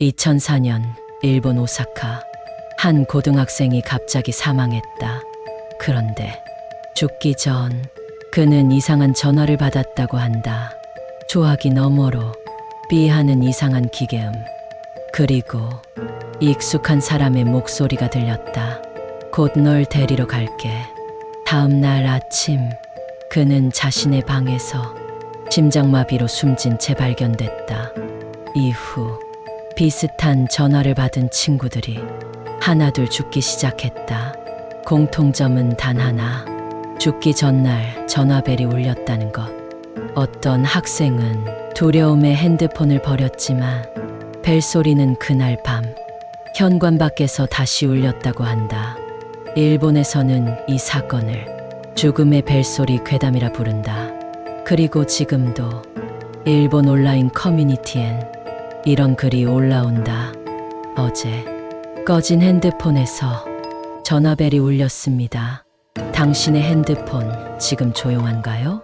2004년 일본 오사카 한 고등학생이 갑자기 사망했다. 그런데 죽기 전 그는 이상한 전화를 받았다고 한다. 조하기 너머로 삐하는 이상한 기계음. 그리고 익숙한 사람의 목소리가 들렸다. 곧 널 데리러 갈게. 다음 날 아침 그는 자신의 방에서 심장마비로 숨진 채 발견됐다. 이후 비슷한 전화를 받은 친구들이 하나둘 죽기 시작했다. 공통점은 단 하나. 죽기 전날 전화벨이 울렸다는 것. 어떤 학생은 두려움에 핸드폰을 버렸지만 벨소리는 그날 밤 현관 밖에서 다시 울렸다고 한다. 일본에서는 이 사건을 죽음의 벨소리 괴담이라 부른다. 그리고 지금도 일본 온라인 커뮤니티엔 이런 글이 올라온다. 어제 꺼진 핸드폰에서 전화벨이 울렸습니다. 당신의 핸드폰 지금 조용한가요?